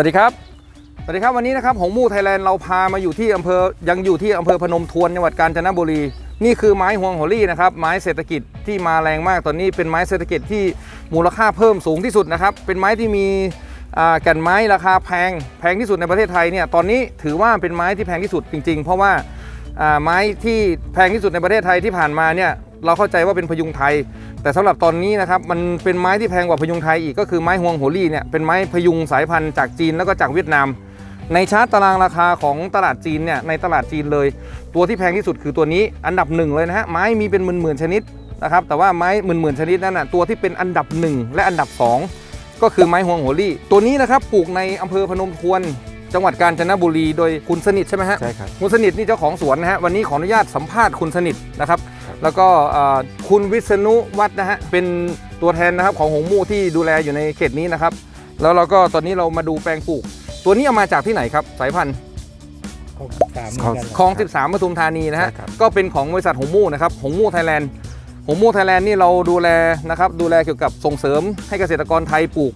วัสดีครับสวัสดีครับวันนี้นะครับหงมู่ไทยแลนด์เราพามาอยู่ที่อำเภอยังอยู่ที่อำเภอพนมทวนจังหวัดกาญจนบุรี นี่คือไม้ฮวงโหรี่นะครับไม้เศรษฐกิจที่มาแรงมากตอนนี้เป็นไม้เศรษฐกิจที่มูลค่าเพิ่มสูงที่สุดนะครับเป็นไม้ที่มีแก่นไม้ราคาแพงแพงที่สุดในประเทศไทยเนี่ยตอนนี้ถือว่าเป็นไม้ที่แพงที่สุดจริง ๆ เพราะว่าไม้ที่แพงที่สุดในประเทศไทยที่ผ่านมาเนี่ย เราเข้าใจว่าเป็นพยุงไทย แต่สำหรับตอนนี้นะครับมันเป็นไม้ที่แพงกว่าพยุงไทยอีกก็คือไม้ฮวงโหรี่เนี่ยเป็นไม้พยุงสายพันธุ์จากจีนแล้วก็จากเวียดนาม ในชาร์ตตารางราคาของตลาดจีนเนี่ยในตลาดจีนเลย ตัวที่แพงที่สุดคือตัวนี้อันดับหนึ่งเลยนะฮะไม้มีเป็นหมื่นๆชนิดนะครับแต่ว่าไม้หมื่นๆชนิดนั้นนะตัวที่เป็นอันดับหนึ่งและอันดับสองก็คือไม้ฮวงโหรี่ตัวนี้นะครับปลูกในอำเภอพนมทวน จังหวัดกาญจนบุรีโดยคุณสนิทใช่ไหมฮะใช่ครับ คุณสนิทนี่เจ้าของสวนนะฮะวันนี้ขออนุญาตสัมภาษณ์คุณสนิทนะครับครับ แล้วก็เอ่อคุณวิษณุวัฒน์นะฮะเป็นตัวแทนนะครับของหงมู่ที่ดูแลอยู่ในเขตนี้นะครับ แล้วเราก็ตอนนี้เรามาดูแปลงปลูก ตัวนี้เอามาจากที่ไหนครับสายพันธุ์ หกสิบสามเหมือนกันคลอง 13ปทุมธานีนะฮะ ใช่ครับ ก็เป็นของบริษัทหงมู่นะครับ หงมู่ไทยแลนด์ หงมู่ไทยแลนด์นี่เราดูแลนะครับ ดูแลเกี่ยวกับส่งเสริมให้เกษตรกรไทยปลูก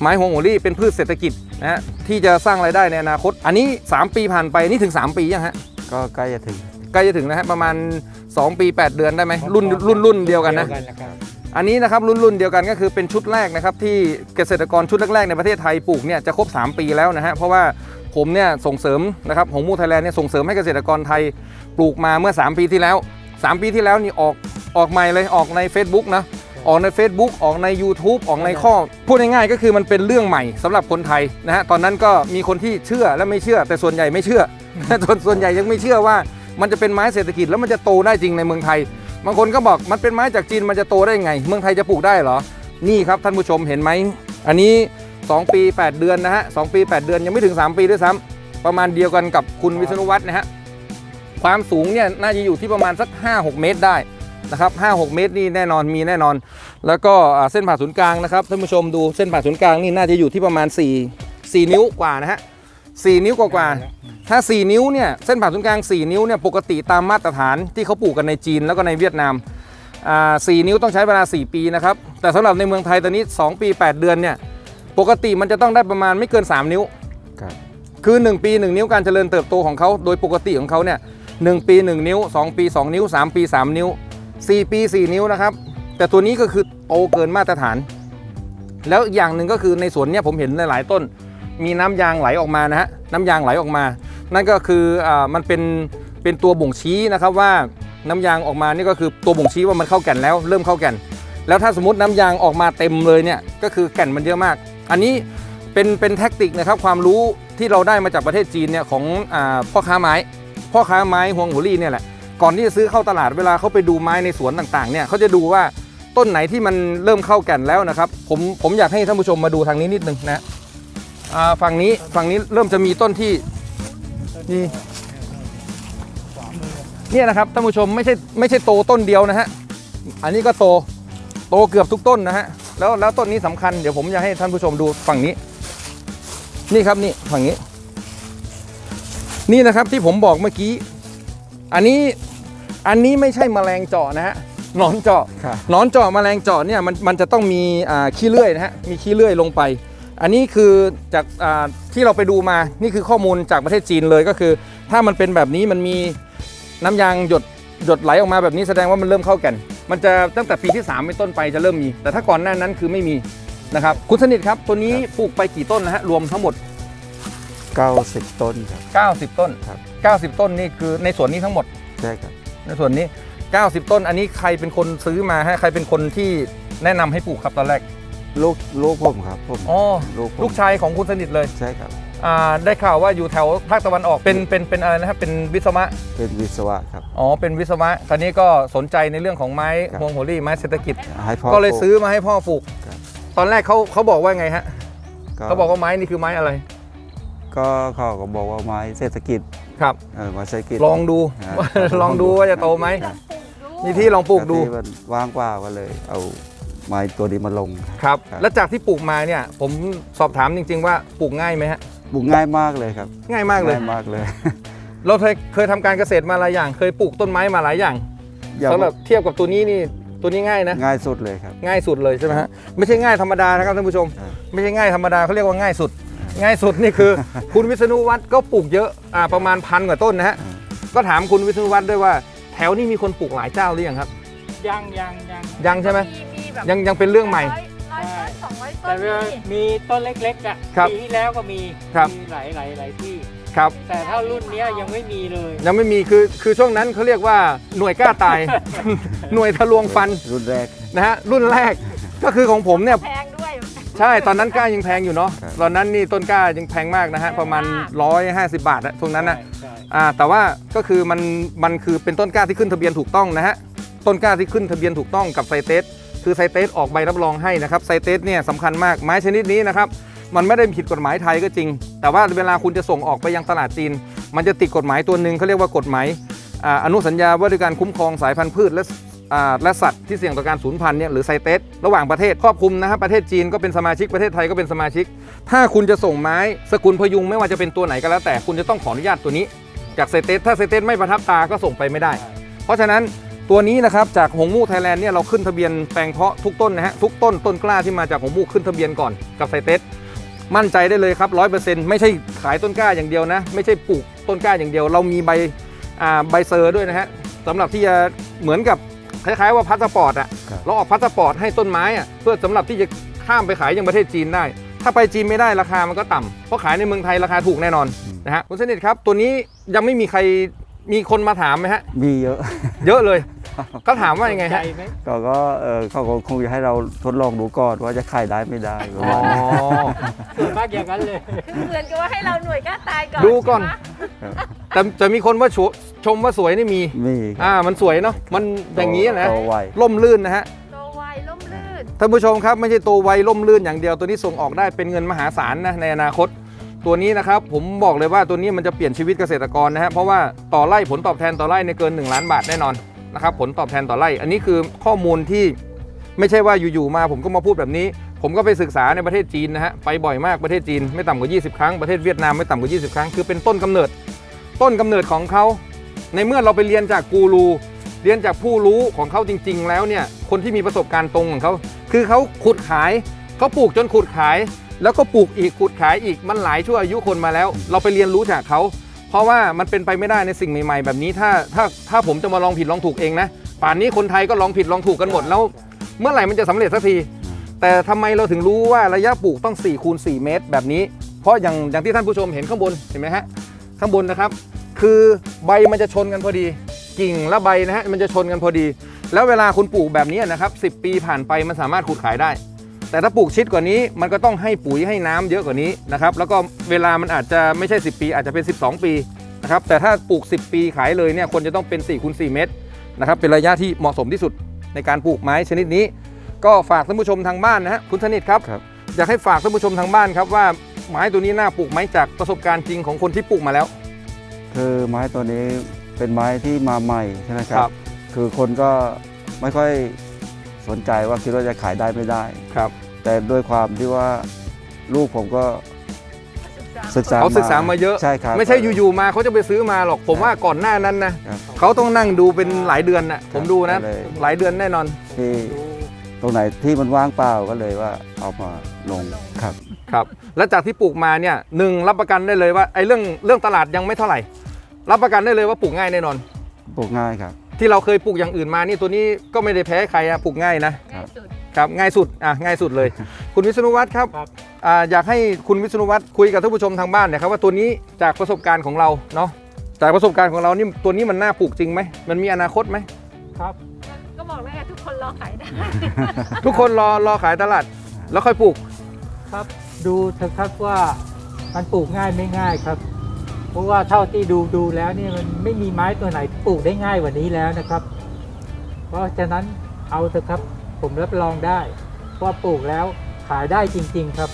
ไม้ฮวงโหรี่เป็นพืชเศรษฐกิจนะฮะที่จะสร้างรายได้ในอนาคต อันนี้ 3 ปีผ่านไปนี่ถึง 3 ปียังฮะก็ใกล้จะถึงใกล้จะถึงนะฮะประมาณ 2 ปี 8 เดือนได้ไหมรุ่นรุ่นรุ่นเดียวกันนะเดียวนะครับอันนี้นะครับรุ่นรุ่นเดียวกันก็คือเป็นชุดแรกนะครับที่เกษตรกรชุดแรกๆในประเทศไทยปลูกเนี่ยจะครบ 3 ปีแล้วนะฮะเพราะว่าผมเนี่ยส่งเสริมนะครับของมูไทยแลนด์เนี่ยส่งเสริมให้เกษตรกรไทยปลูกมาเมื่อ 3 ปีที่แล้ว 3 ปีที่แล้วนี่ออกออกใหม่เลยออกใน Facebook นะ ออกใน Facebook ออกใน YouTube ออกในข้อ พูดง่ายๆก็คือมันเป็นเรื่องใหม่สำหรับคนไทยนะฮะตอนนั้นก็มีคนที่เชื่อและไม่เชื่อ แต่ส่วนใหญ่ไม่เชื่อส่วนส่วนใหญ่ยังไม่เชื่อว่ามันจะเป็นไม้เศรษฐกิจแล้วมันจะโตได้จริงในเมืองไทย บางคนก็บอกมันเป็นไม้จากจีนมันจะโตได้ไง เมืองไทยจะปลูกได้เหรอ นี่ครับท่านผู้ชมเห็นไหม อันนี้ 2 ปี 8 เดือนนะฮะสปี 8 เดือนยังไม่ถึง 3 ปีด้วยซ้ำประมาณเดียวกันกับคุณวิษณุวัฒน์นะฮะ ความสูงเนี่ยน่าจะอยู่ที่ประมาณสัก 5-6 เมตรได้ นะครับ5-6 เมตรนี่แน่นอนมีแน่นอน แล้วก็อ่าเส้นผ่าศูนย์กลางนะครับท่านผู้ชมดูเส้นผ่าศูนย์กลางนี่น่าจะอยู่ที่ประมาณ 4 4 นิ้วกว่านะฮะ4นิ้วกว่าๆถ้า 4 นิ้วเนี่ยเส้นผ่าศูนย์กลาง 4 นิ้วเนี่ยปกติตามมาตรฐานที่เขาปลูกกันในจีนแล้วก็ในเวียดนามอ่า4นิ้วต้องใช้เวลา 4 ปีนะครับแต่สำหรับในเมืองไทยตอนนี้ 2 ปี 8 เดือนเนี่ยปกติมันจะต้องได้ประมาณไม่เกิน 3 นิ้วครับคือ 1 ปี 1 นิ้วการเจริญเติบโตของเขาโดยปกติของเขาเนี่ยหปี 1 นิ้ว 2 ปี 2 นิ้ว 3 ปี 3 นิ้ว 4 ปี 4 นิ้วนะครับ แต่ตัวนี้ก็คือโตเกินมาตรฐาน แล้วอย่างหนึ่งก็คือในสวนเนี่ยผมเห็นหลาย ๆ ต้น มีน้ำยางไหลออกมานะฮะน้ำยางไหลออกมา นั่นก็คืออามันเป็นเป็นตัวบ่งชี้นะครับว่าน้ำยางออกมานี่ก็คือตัวบ่งชี้ว่ามันเข้าแก่นแล้วเริ่มเข้าแก่น แล้วถ้าสมมติน้ำยางออกมาเต็มเลยเนี่ยก็คือแก่นมันเยอะมาก อันนี้เป็นเป็นแท็กติกนะครับความรู้ที่เราได้มาจากประเทศจีนเนี่ยของอาพ่อค้าไม้ พ่อค้าไม้ฮวงหัวรี่เนี่ยแหละ ก่อนที่จะซื้อเข้าตลาดเวลาเขาไปดูไม้ในสวนต่างๆเนี่ยเขาจะดูว่าต้นไหนที่มันเริ่มเข้าแก่นแล้วนะครับ ผมผมอยากให้ท่านผู้ชมมาดูทางนี้นิดนึงนะฝั่งนี้ฝั่งนี้เริ่มจะมีต้นที่นี่เนี่ยนะครับท่านผู้ชมไม่ใช่ไม่ใช่โตต้นเดียวนะฮะอันนี้ก็โตโตเกือบทุกต้นนะฮะแล้วแล้วต้นนี้สำคัญเดี๋ยวผมจะให้ท่านผู้ชมดูฝั่งนี้ นี่ครับนี่ฝั่งนี้ นี่นะครับที่ผมบอกเมื่อกี้ อันนี้ อันนี้ไม่ใช่แมลงเจาะนะฮะหนอนเจาะครับหนอนเจาะแมลงเจาะเนี่ยมันมันจะต้องมีอ่าขี้เลื่อยนะฮะมีขี้เลื่อยลงไป อันนี้คือจากอ่าที่เราไปดูมานี่คือข้อมูลจากประเทศจีนเลยก็คือ ถ้ามันเป็นแบบนี้มันมีน้ำยางหยดหยดไหลออกมาแบบนี้แสดงว่ามันเริ่มเข้าแก่นมันจะตั้งแต่ปีที่3เป็นต้นไปจะเริ่มมี แต่ถ้าก่อนหน้านั้นคือไม่มีนะครับคุณสนิทครับตัวนี้ปลูกไปกี่ต้นนะฮะรวมทั้งหมด 90 ต้นครับ 90 ต้น ครับ 90 ต้นนี่คือในสวนนี้ทั้งหมด ใช่ครับ ในส่วนนี้ 90 ต้นอันนี้ใครเป็นคนซื้อมาฮะใครเป็นคนที่แนะนำให้ปลูกครับตอนแรกลูกลูกผมครับผมอ๋อลูกผมลูกชายของคุณสนิทเลยใช่ครับ อ่าได้ข่าวว่าอยู่แถวภาคตะวันออกเป็นเป็นเป็นอะไรนะครับเป็นวิศวะเป็นวิศวะครับ อ๋อเป็นวิศวะตอนนี้ก็สนใจในเรื่องของไม้ครับฮวงโหรี่ไม้เศรษฐกิจ ให้พ่อก็เลยปซื้อมาให้พ่อปลูก ครับตอนแรกเขาเขาบอกว่าไงฮะเขาบอกว่าไม้นี่คือไม้อะไร ก็เขาก็บอกว่าไม้เศรษฐกิจ ครับเออไม้เศรษฐกิจลองดู อ่า ลองดูว่าจะโตไหม มีที่ลองปลูกดูที่มันว่างกว่าก็เลย เอาไม้ตัวนี้มาลง ครับ ครับ แล้วจากที่ปลูกมาเนี่ย ผมสอบถามจริง ๆ ว่าปลูกง่ายไหมฮะ ปลูกง่ายมากเลยครับง่ายมากเลย ง่ายมากเลยเราเคยเคยทำการเกษตรมาหลายอย่าง เคยปลูกต้นไม้มาหลายอย่างอย่าสำหรับเทียบกับตัวนี้นี่ ตัวนี้ง่ายนะ ง่ายสุดเลยครับ ง่ายสุดเลยใช่ไหมฮะ ไม่ใช่ง่ายธรรมดานะครับท่านผู้ชมครับไม่ใช่ง่ายธรรมดาเขาเรียกว่าง่ายสุด ง่ายสุดนี่คือ คุณวิษณุวัฒน์ก็ปลูกเยอะอ่าประมาณพันกว่าต้นนะฮะอืมก็ถามคุณวิษณุวัฒน์ด้วยว่าแถวนี้มีคนปลูกหลายเจ้าหรือยังครับ ยังยังยังยังใช่ไหมมีแบบยังยังเป็นเรื่องใหม่ ร้อยร้อยต้นสองร้อยต้แต่นว่านี่มีต้นเล็กๆอะครับปีที่แล้วก็มีครับ มีหลายหลายหลายที่ ครับ แต่ถ้ารุ่นเนี้ยยังไม่มีเลยยังไม่มีคือคือช่วงนั้นเขาเรียกว่าหน่วยกล้าตาย หน่วยทะลวงฟันรุ่นแรกนะฮะรุ่นแรกก็คือของผมเนี่ย แพงด้วย ใช่ตอนนั้นกล้ายังแพงอยู่เนาะครับ ตอนนั้นนี่ต้นกล้ายังแพงมากนะฮะประมาณ 150 บาทอะช่วงนั้นนะใช่ อ่าแต่ว่าก็คือมันมันคือเป็นต้นกล้าที่ขึ้นทะเบียนถูกต้องนะฮะต้นกล้าที่ขึ้นทะเบียนถูกต้องกับไซเตสคือไซเตสออกใบรับรองให้นะครับไซเตสเนี่ยสำคัญมากไม้ชนิดนี้นะครับมันไม่ได้ผิดกฎหมายไทยก็จริง แต่ว่าเวลาคุณจะส่งออกไปยังตลาดจีน มันจะติดกฎหมายตัวหนึ่งเขาเรียกว่ากฎหมายอ่าอนุสัญญาว่าด้วยการคุ้มครองสายพันธุ์พืชและอ่า และสัตว์ที่เสี่ยงต่อการสูญพันธุ์เนี่ยหรือไซเตสระหว่างประเทศครอบคลุมนะครับประเทศจีนก็เป็นสมาชิกประเทศไทยก็เป็นสมาชิก ถ้าคุณจะส่งไม้สกุลพยุงไม่ว่าจะเป็นตัวไหนก็แล้วแต่คุณจะต้องขออนุญาตตัวนี้จากไซเตสถ้าไซเตสไม่ประทับตาก็ส่งไปไม่ได้ เพราะฉะนั้นตัวนี้นะครับจากหงมู่ไทยแลนด์เนี่ยเราขึ้นทะเบียนแปลงเพาะทุกต้นนะฮะทุกต้นต้นกล้าที่มาจากหงมู่ขึ้นทะเบียนก่อนกับไซเตสมั่นใจได้เลยครับร้อยเปอร์เซ็นต์ไม่ใช่ขายต้นกล้าอย่างเดียวนะ ไม่ใช่ปลูกต้นกล้าอย่างเดียว เรามีใบใบเซอร์ด้วยนะฮะสำหรับที่จะเหมือนกับ คล้ายๆว่าพาสปอร์ตอะครับ เราออกพาสปอร์ตให้ต้นไม้อะเพื่อสำหรับที่จะข้ามไปขายยังประเทศจีนได้ ถ้าไปจีนไม่ได้ราคามันก็ต่ำเพราะขายในเมืองไทยราคาถูกแน่นอนอืมนะฮะคุณสนิทครับตัวนี้ยังไม่มีใครมีคนมาถามไหมฮะ มีเยอะ เยอะเลยเขาถามว่ายังไงใจฮะไหมก็ก็เออเขาก็คงจะให้เราทดลองดูก่อนว่าจะขายได้ไม่ได้ประอ๋อมาณนี้ส่วนมากอย่างนั้นเลย คือเหมือนกับว่าให้เราหน่วยกล้าตายก่อนดูก่อน ใช่ไหมแต่จะมีคนว่าช ชมว่าสวยนี่มี มีครับ อ่า มันสวยเนาะ มันอย่างนี้นะโตไว ล่มลื่นนะฮะ โตไวล่มลื่น ท่านผู้ชมครับไม่ใช่ตัวไวล่มลื่นอย่างเดียวตัวนี้ส่งออกได้เป็นเงินมหาศาลนะในอนาคต ตัวนี้นะครับผมบอกเลยว่าตัวนี้มันจะเปลี่ยนชีวิตเกษตรกรนะฮะเพราะว่าต่อไร่ผลตอบแทนต่อไร่ในยเกิน 1 ล้านบาทแน่นอนนะครับผลตอบแทนต่อไร่ อันนี้คือข้อมูลที่ไม่ใช่ว่าอยู่ๆมาผมก็มาพูดแบบนี้ ผมก็ไปศึกษาในประเทศจีนนะฮะไปบ่อยมากประเทศจีนไม่ต่ำกว่า 20 ครั้งประเทศเวียดนามไม่ต่ำกว่า 20 ครั้งคือเป็นต้นกำเนิด ต้นกำเนิดของเขา ในเมื่อเราไปเรียนจากกูรูเรียนจากผู้รู้ของเขาจริง ๆ แล้วเนี่ยคนที่มีประสบการณ์ตรงของเขาคือเขาขุดขายเขาปลูกจนขุดขาย แล้วก็ปลูกอีกขุดขายอีกมันหลายชั่วอายุคนมาแล้ว เราไปเรียนรู้จากเขาเพราะว่ามันเป็นไปไม่ได้ในสิ่งใหม่ ๆ แบบนี้ถ้าถ้าถ้าผมจะมาลองผิดลองถูกเองนะป่านนี้คนไทยก็ลองผิดลองถูกกันหมดแล้ว เมื่อไหร่มันจะสำเร็จสักที แต่ทำไมเราถึงรู้ว่าระยะปลูกต้อง4คูณ4เมตรแบบนี้ เพราะอย่างอย่างที่ท่านผู้ชมเห็นข้างบนเห็นไหมฮะข้างบนนะครับ คือใบมันจะชนกันพอดี กิ่งและใบนะฮะมันจะชนกันพอดี แล้วเวลาคุณปลูกแบบนี้นะครับ10 ปีผ่านไปมันสามารถขุดขายได้ แต่ถ้าปลูกชิดกว่านี้มันก็ต้องให้ปุ๋ยให้น้ำเยอะกว่านี้นะครับแล้วก็เวลามันอาจจะไม่ใช่ 10 ปี อาจจะเป็น 12 ปีนะครับแต่ถ้าปลูก 10 ปีขายเลยเนี่ยควรจะต้องเป็น4คูณ4เมตรนะครับเป็นระยะที่เหมาะสมที่สุดในการปลูกไม้ชนิดนี้ ก็ฝากท่านผู้ชมทางบ้านนะฮะคุณสนิทครับครับอยากให้ฝากท่านผู้ชมทางบ้านครับว่าไม้ตัวนี้น่าปลูกไหมจากประสบการณ์จริงของคนที่ปลูกมาแล้ว คือไม้ตัวนี้เป็นไม้ที่มาใหม่ใช่ไหมครัครับบคือคนก็ไม่ค่อยสนใจว่าคิดว่าจะขายได้ไม่ได้ครับ แต่ด้วยความที่ว่าลูกผมก็ศึกษาเขาศึกษามาเยอะใช่ครับไม่ใช่อยู่ๆมาเขาจะไปซื้อมาหรอกผมว่าก่อนหน้านั้นนะครับเขาต้องนั่งดูเป็นหลายเดือนนะผมดูนะก็เลยหลายเดือนแน่นอนที่ดู ตรงไหนที่มันว่างเปล่าก็เลยว่าเอามาลงครับ ครับและจากที่ปลูกมาเนี่ยหนึ่งรับประกันได้เลยว่าไอ้เรื่องเรื่องตลาดยังไม่เท่าไหร่ รับประกันได้เลยว่าปลูกง่ายแน่นอน ปลูกง่ายครับ ที่เราเคยปลูกอย่างอื่นมานี่ตัวนี้ก็ไม่ได้แพ้ใครอะปลูกง่ายนะ ง่ายสุด ครับง่ายสุดอะง่ายสุดเลย คุณวิษณุวัฒน์ครับครับอ่าอยากให้คุณวิษณุวัฒน์คุยกับท่านผู้ชมทางบ้านหนะครับว่าตัวนี้จากประสบการณ์ของเราเนาะจากประสบการณ์ของเรานี่ตัวนี้มันน่าปลูกจริงไหมมันมีอนาคตไหมครับ รอขายได้ ทุกคนรอรอขายตลาด แล้วค่อยปลูก ครับดูเถอะครับว่ามันปลูกง่ายไม่ง่ายครับ เพราะว่าเท่าที่ดูดูแล้วเนี่ยมันไม่มีไม้ตัวไหนปลูกได้ง่ายกว่านี้แล้วนะครับ เพราะฉะนั้นเอาเถอะครับ ผมรับรองได้ว่าปลูกแล้วขายได้จริง ๆ ครับ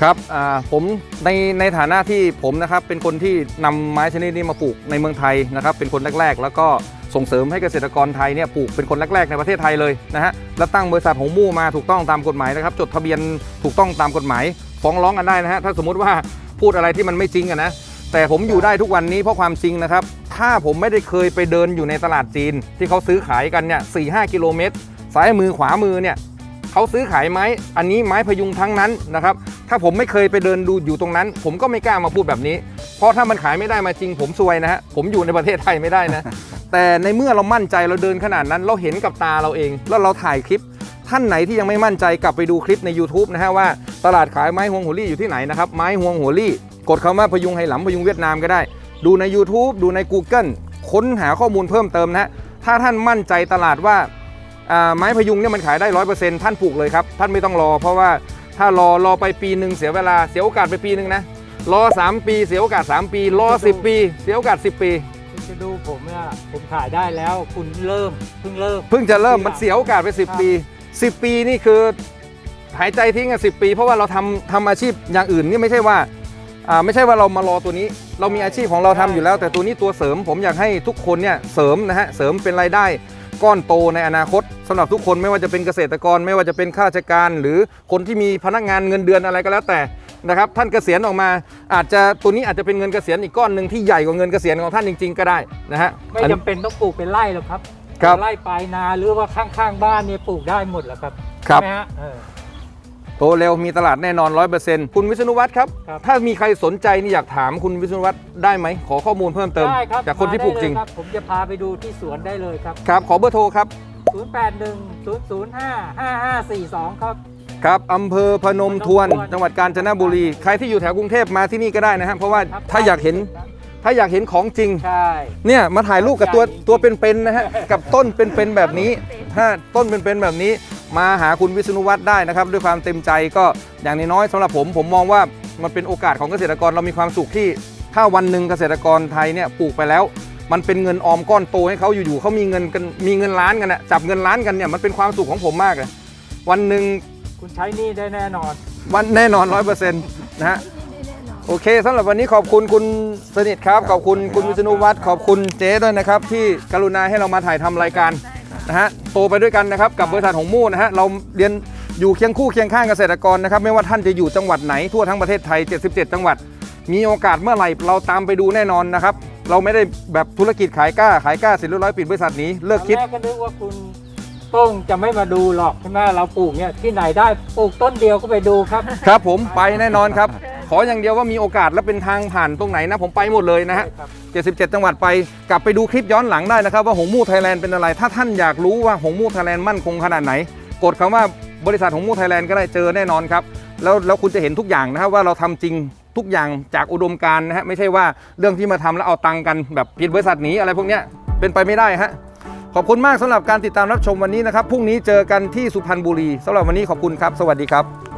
ครับอ่าผมในในฐานะที่ผมนะครับเป็นคนที่นำไม้ชนิดนี้มาปลูกในเมืองไทยนะครับ เป็นคนแรก ๆ แล้วก็ ส่งเสริมให้เกษตรกรไทยเนี่ยปลูกเป็นคนแรก ๆ ในประเทศไทยเลยนะฮะแล้วตั้งบริษัทหงมู่มาถูกต้องตามกฎหมายนะครับ จดทะเบียนถูกต้องตามกฎหมาย ฟ้องร้องกันได้นะฮะถ้าสมมุติว่าพูดอะไรที่มันไม่จริงอะนะแต่ผมอยู่ได้ทุกวันนี้เพราะความจริงนะครับ ถ้าผมไม่ได้เคยไปเดินอยู่ในตลาดจีน ที่เขาซื้อขายกันเนี่ยสี่ห้ากิโลเมตรซ้ายมือขวามือเนี่ยเขาซื้อขายไม้ อันนี้ไม้พยุงทั้งนั้นนะครับ ถ้าผมไม่เคยไปเดินดูอยู่ตรงนั้น ผมก็ไม่กล้ามาพูดแบบนี้ เพราะถ้ามันขายไม่ได้มาจริง ผมซวยนะฮะผมอยู่ในประเทศไทยไม่ได้นะ แต่ในเมื่อเรามั่นใจเราเดินขนาดนั้น เราเห็นกับตาเราเอง แล้วเราถ่ายคลิป ท่านไหนที่ยังไม่มั่นใจกลับไปดูคลิปใน YouTube นะฮะว่าตลาดขายไม้ฮวงหัวลี่อยู่ที่ไหนนะครับไม้ฮวงหัวลี่ กดคำว่าพยุงไหหลำพยุงเวียดนามก็ได้ ดูใน YouTube ดูใน Google ค้นหาข้อมูลเพิ่มเติมนะฮะถ้าท่านมั่นใจตลาดว่าอ่าไม้พยุงเนี่ยมันขายได้ร้อยเปอร์เซ็นต์ท่านปลูกเลยครับ ท่านไม่ต้องรอเพราะว่า ถ้ารอรอไปปีหนึ่งเสียเวลาเสียโอกาสไปปีหนึ่งนะรอ 3 ปี เสียโอกาส 3 ปี รอ 10 ปี เสียโอกาส 10 ปี คุณจะดูผมเนี่ยผมขายได้แล้วคุณเริ่มเพิ่งเริ่ม เพิ่งจะเริ่มมันเสียโอกาสไป 10 ปี 10 ปีนี่คือหายใจทิ้งอะสิปี เพราะว่าเราทำทำอาชีพอย่างอื่นนี่ไม่ใช่ว่าอ่าไม่ใช่ว่าเรามารอตัวนี้ เรามีอาชีพของเราทำอยู่แล้ว แต่ตัวนี้ตัวเสริมผมอยากให้ทุกคนเนี่ยเสริมนะฮะเสริมเป็นรายได้ ก้อนโตในอนาคตสำหรับทุกคนไม่ว่าจะเป็นเกษตรกร ไม่ว่าจะเป็นข้าราชการ หรือคนที่มีพนักงานเงินเดือนอะไรก็แล้วแต่นะครับท่านเกษียณออกมา อาจจะตัวนี้อาจจะเป็นเงินเกษียณอีกก้อนหนึ่งที่ใหญ่กว่าเงินเกษียณของท่านจริง ๆ ก็ได้นะฮะไม่อันจำเป็นต้องปลูกเป็นไร่หรอกครับครับไร่ปลายนาหรือว่าข้างๆบ้านเนี่ยปลูกได้หมดแหละครับครับใช่ไหมฮะเออ โตเร็วมีตลาดแน่นอน 100%คุณวิษณุวัฒน์ครับ ครับ ถ้ามีใครสนใจนี่อยากถามคุณวิษณุวัฒน์ได้ไหม ขอข้อมูลเพิ่มเติม ได้ครับจากคนที่ปลูกจริง มาได้เยคบผมจะพาไปดูที่สวนได้เลยครับ ครับ ขอเบอร์โทรครับ 0810055542 ครับ ครับอำเภอพนมทวน พนมทวน จังหวัดกาญจนบุรี ใครที่อยู่แถวกรุงเทพมาที่นี่ก็ได้นะครับเพราะว่าครับถ้าอยากเห็น ถ้าอยากเห็นของจริง ใช่ เนี่ยมาถ่ายรูปกับตัวจริงๆตัวเป็นๆนะฮะ กับต้นเป็นๆแบบนี้ถ้าต้นเป็นๆแบบนี้ มาหาคุณวิษณุวัฒน์ได้นะครับ ด้วยความเต็มใจก็อย่างน้อยๆสำหรับผมผมมองว่ามันเป็นโอกาสของเกษตรกรเรามีความสุขที่ ถ้าวันหนึ่งเกษตรกรไทยเนี่ยปลูกไปแล้ว มันเป็นเงินออมก้อนโตให้เขาอยู่ๆเขามีเงินกันมีเงินล้านกันนะจับเงินล้านกันเนี่ยมันเป็นความสุขของผมมากเลยวันหนึ่งคุณใช้หนี่ได้แน่นอน วันแน่นอนร้อยเปอร์เซ็นต์นะฮะโอเคสำหรับวันนี้ขอบคุณคุณสนิทครับ ขอบคุณคุณวิษณุวัฒน์ขอบคุณเจ๊ด้วยนะครับ ที่กรุณาให้เรามาถ่ายทำรายการ นะฮะโตไปด้วยกันนะครับกับบริษัทของมู่นะฮะเราเรียนอยู่เคียงคู่เคียงข้างเกษตรกรนะครับไม่ว่าท่านจะอยู่จังหวัดไหนทั่วทั้งประเทศไทย 77 จังหวัด มีโอกาสเมื่อไหร่เราตามไปดูแน่นอนนะครับเราไม่ได้แบบธุรกิจขายกล้าขายกล้าเสร็จเรียบร้อยปิดบริษัทหนี้เลิกคิด ตอนแรกก็นึกว่าคุณโต้งจะไม่มาดูหรอกใช่ไหมเราปลูกเนี่ยที่ไหนได้ปลูกต้นเดียวก็ไปดูครับ ครับผมไปแน่นอนครับ ขออย่างเดียวว่ามีโอกาสและเป็นทางผ่านตรงไหนนะผมไปหมดเลยนะฮะครับ77 จังหวัดไปกลับไปดูคลิปย้อนหลังได้นะครับ ว่าหงมู่ไทยแลนด์เป็นอะไร ถ้าท่านอยากรู้ว่าหงมู่ไทยแลนด์มั่นคงขนาดไหน กดคำว่าบริษัทหงมู่ไทยแลนด์ก็ได้เจอแน่นอนครับแล้วแล้วคุณจะเห็นทุกอย่างนะครับว่าเราทำจริงทุกอย่างจากอุดมการณ์นะฮะไม่ใช่ว่าเรื่องที่มาทำแล้วเอาตังค์กันแบบปิดบริษัทหนีอะไรพวกเนี้ยเป็นไปไม่ได้ฮะขอบคุณมากสำหรับการติดตามรับชมวันนี้นะครับพรุ่งนี้เจอกันที่สุพรรณบุรีสำหรับวันนี้ขอบคุณครับ สวัสดีครับ